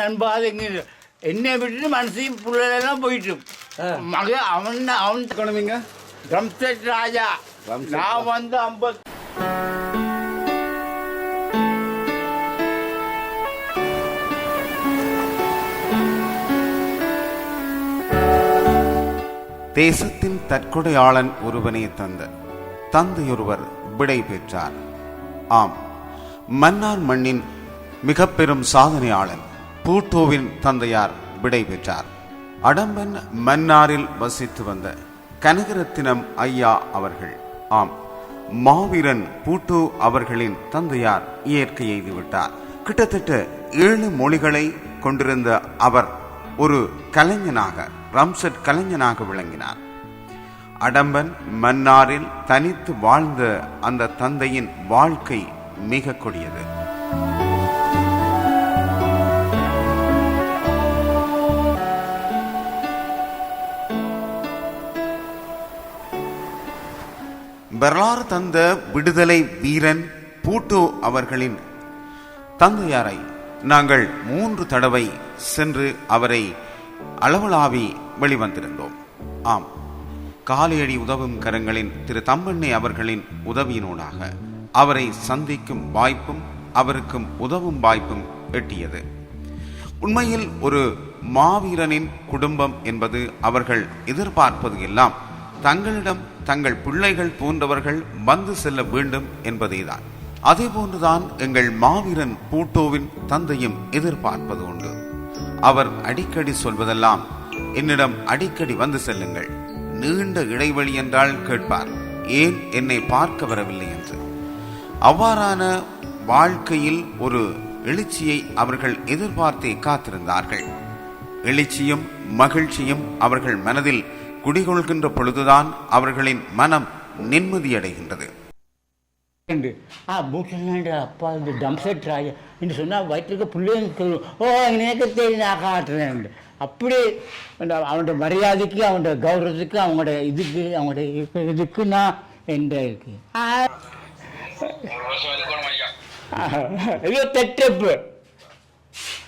நண்பாது எங்க என்னை விட்டுட்டு மனசு பிள்ளைலாம் போயிட்டு. மக அவன் அவன் இருக்கணுமீங்க ரம்செட் ராஜா. நான் வந்து ஐம்பது தேசத்தின் தற்கொடையாளன் ஒருவனே தந்த தந்தையொருவர் விடை பெற்றார். ஆம் மன்னார் மண்ணின் மிக பெரும் சாதனையாளன். பூட்டோவின் தந்தையார் விடை பெற்றார். அடம்பன் மன்னாரில் வசித்து வந்த கனகரத்தினம் ஐயா அவர்கள். ஆம் மாவீரன் பூட்டோ அவர்களின் தந்தையார் இயற்கை எய்துவிட்டார் கிட்டத்தட்ட ஏழு மொழிகளை கொண்டிருந்த அவர் ஒரு கலைஞனாக ரம்சட் கலைஞனாக விளங்கினார். அடம்பன் மன்னாரில் தனித்து வாழ்ந்த அந்த தந்தையின் வாழ்க்கை மிக கொடியது. வரலாறு தந்த விடுதலை வீரன் பூட்டோ அவர்களின் தந்தையாரை நாங்கள் மூன்று தடவை சென்று அவரை அளவலாவி வெளிவந்திருந்தோம். ஆம் காலையடி உதவும் கரங்களின் திரு தம்பண்ணை அவர்களின் உதவியினூடாக அவரை சந்திக்கும் வாய்ப்பும் அவருக்கும் உதவும் வாய்ப்பும் எட்டியது. உண்மையில் ஒரு மாவீரனின் குடும்பம் என்பது அவர்கள் எதிர்பார்ப்பது எல்லாம் தங்களிடம் தங்கள் பிள்ளைகள் போன்றவர்கள் வந்து செல்ல வேண்டும் என்பதேதான். அதே போன்றுதான் எங்கள் மாவீரன் பூட்டோவின் தந்தையும் எதிர்பார்ப்பது உண்டு. அவர் அடிக்கடி சொல்வதெல்லாம் என்னிடம் அடிக்கடி வந்து செல்லுங்கள். நீண்ட இடைவெளி என்றால் கேட்பார். ஏன் என்னை பார்க்க வரவில்லை? என்று. அவ்வாறான வாழ்க்கையில் ஒரு எழுச்சியை அவர்கள் எதிர்பார்த்தே காத்திருந்தார்கள். எழுச்சியும் மகிழ்ச்சியும் அவர்கள் மனதில் குடிகொள்கின்ற பொழுதுதான் அவர்களின் மனம் நிம்மதியடைகின்றது. உண்டு ஆ பூட்டலாண்டு அப்பா இந்த செட் ராஜா என்று சொன்னால் வயிற்றுக்கு பிள்ளைங்க சொல்லும் ஓ எனக்கு தெரியும் நான் காட்டுறேன். அப்படி அவனோட மரியாதைக்கு அவனோட கௌரவத்துக்கு அவங்களோட இதுக்கு அவங்களோட இப்ப இதுக்கு நான் எந்த இருக்கு? ஆ, இருபத்தெட்டு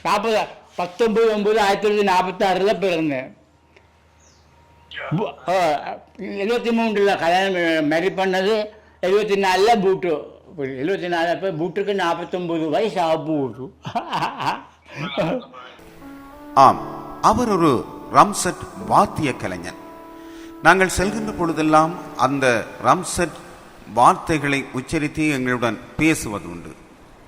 நாற்பது பத்தொம்பது ஒம்பது ஆயிரத்தி தொள்ளாயிரத்தி நாற்பத்தாறில் பிறந்தேன். எழுபத்தி மூன்றில் கல்யாணம் மேரி பண்ணது எழுபத்தி நாலில் பூட்டு. எழுபத்தி நாலு அப்போ பூட்டுக்கு நாற்பத்தொம்பது வயசு ஆ ஆம் அவர் ஒரு ரம்சட் வாத்திய கலைஞன் நாங்கள் செல்கின்ற பொழுதெல்லாம் அந்த ரம்சட் வார்த்தைகளை உச்சரித்து எங்களுடன் பேசுவது உண்டு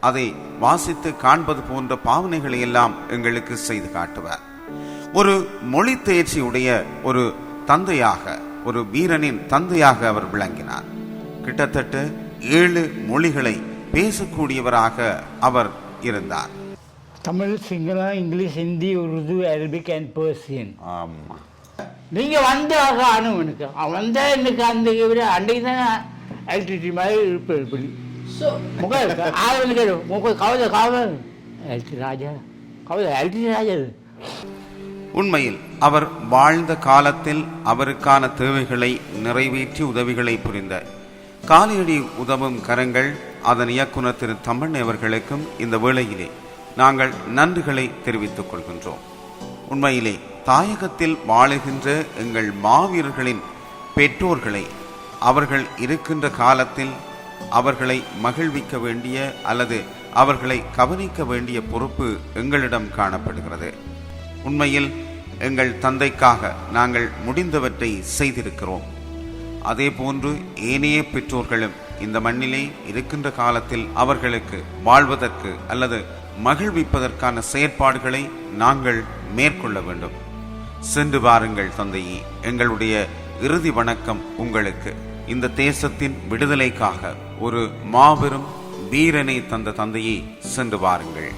அதை வாசித்து காண்பது போன்ற பாவனைகளை எல்லாம் எங்களுக்கு செய்து காட்டுவார். ஒரு மொழி தேர்ச்சியுடைய ஒரு தந்தையாக ஒரு வீரனின் தந்தையாக அவர் விளங்கினார். கிட்டத்தட்ட ஏழு மொழிகளை பேசக்கூடியவராக அவர் இருந்தார். Tamil Sinhala English Hindi Urdu Arabic and Persian ஆமா. நீங்கள் வந்தாக ஆனும் எனக்கு அவன் வந்தால் எனக்கு அந்த விட அன்றைக்கு தான் எலக்ட்ரிசிட்டி மாதிரி இருப்பேன் இப்படி. முக ஆளுநர் கேடு முக கவலை கவலை. எலக்ட்ரி ராஜா. கவலை எலக்ட்ரி ராஜா உண்மையில் அவர் வாழ்ந்த காலத்தில் அவருக்கான தேவைகளை நிறைவேற்றி உதவிகளை புரிந்த. காலையடி உதவும் கரங்கள் அதன் இயக்குனர் திரு தம்மண்ணை அவர்களுக்கும் இந்த வேளையிலே நாங்கள் நன்றிகளை தெரிவித்துக் கொள்கின்றோம். உண்மையிலே தாயகத்தில் வாழுகின்ற எங்கள் மாவீரர்களின் பெற்றோர்களை அவர்கள் இருக்கின்ற காலத்தில் அவர்களை மகிழ்விக்க வேண்டிய அல்லது அவர்களை கவனிக்க வேண்டிய பொறுப்பு எங்களிடம் காணப்படுகிறது. உண்மையில் எங்கள் தந்தைக்காக நாங்கள் முடிந்தவற்றை செய்திருக்கிறோம். அதே போன்று ஏனைய பெற்றோர்களும் இந்த மண்ணிலே இருக்கின்ற காலத்தில் அவர்களுக்கு வாழ்வதற்கு அல்லது மகிழ்விப்பதற்கான செயற்பாடுகளை நாங்கள் மேற்கொள்ள வேண்டும். சென்று வாருங்கள் தந்தையே எங்களுடைய இறுதி வணக்கம் உங்களுக்கு. இந்த தேசத்தின் விடுதலைக்காக ஒரு மாபெரும் வீரனை தந்த தந்தையை சென்று வாருங்கள்.